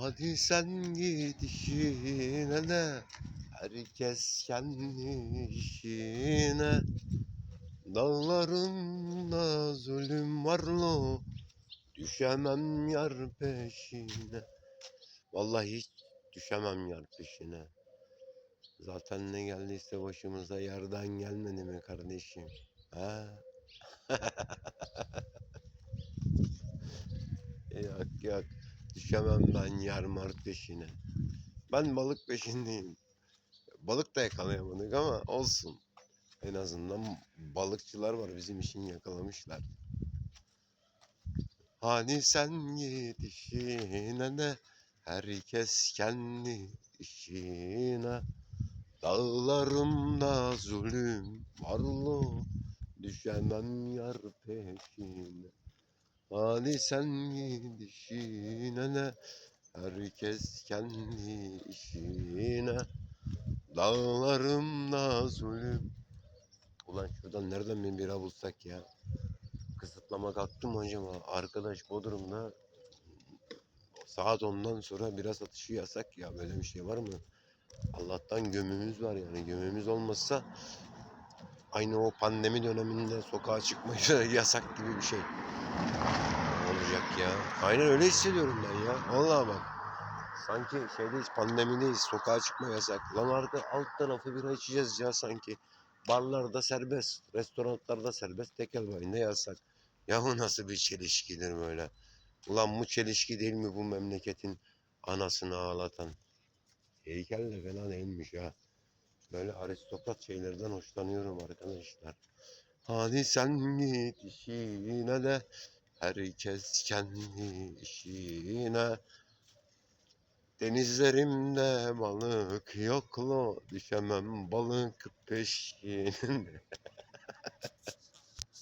Hadi sen git işine de herkes kendi işine. Dağlarında zulüm var lo düşemem yar peşine. Vallahi hiç düşemem yar peşine. Zaten ne geldiyse başımıza yerden gelmedi mi kardeşim? Ha? yok yok. Düşemem ben yar mar peşine. Ben balık peşindeyim. Balık da yakalayamadık ama olsun. En azından balıkçılar var bizim için yakalamışlar. Hani sen git işine de herkes kendi işine. Dağlarımda zulüm var lo düşemem yar peşine. Hani sen git işine de herkes kendi işine. Dağlarımda zulüm. Ulan şuradan nereden bir bira bulsak ya? Kısıtlama kalktı mı acaba? Arkadaş Bodrum'da saat 10'dan sonra bira satışı yasak ya. Böyle bir şey var mı? Allah'tan gömümüz var yani. Gömümüz olmazsa aynı o pandemi döneminde sokağa çıkmayı yasak gibi bir şey. Olacak ya? Aynen öyle hissediyorum ben ya. Vallahi bak. Sanki şeydeyiz, pandemideyiz. Sokağa çıkma yasak. Lan arka alt tarafı bira içeceğiz ya sanki. Barlarda serbest, restoranlarda serbest, tekel bayında yasak. Ya bu nasıl bir çelişkidir böyle? Ulan bu çelişki değil mi bu memleketin anasını ağlatan? Heykel de fena değilmiş ha. Böyle aristokrat şeylerden hoşlanıyorum arkadaşlar. Hadi sen git işine de herkes kendi işine. Denizlerimde balık yok lo düşemem balık peşine.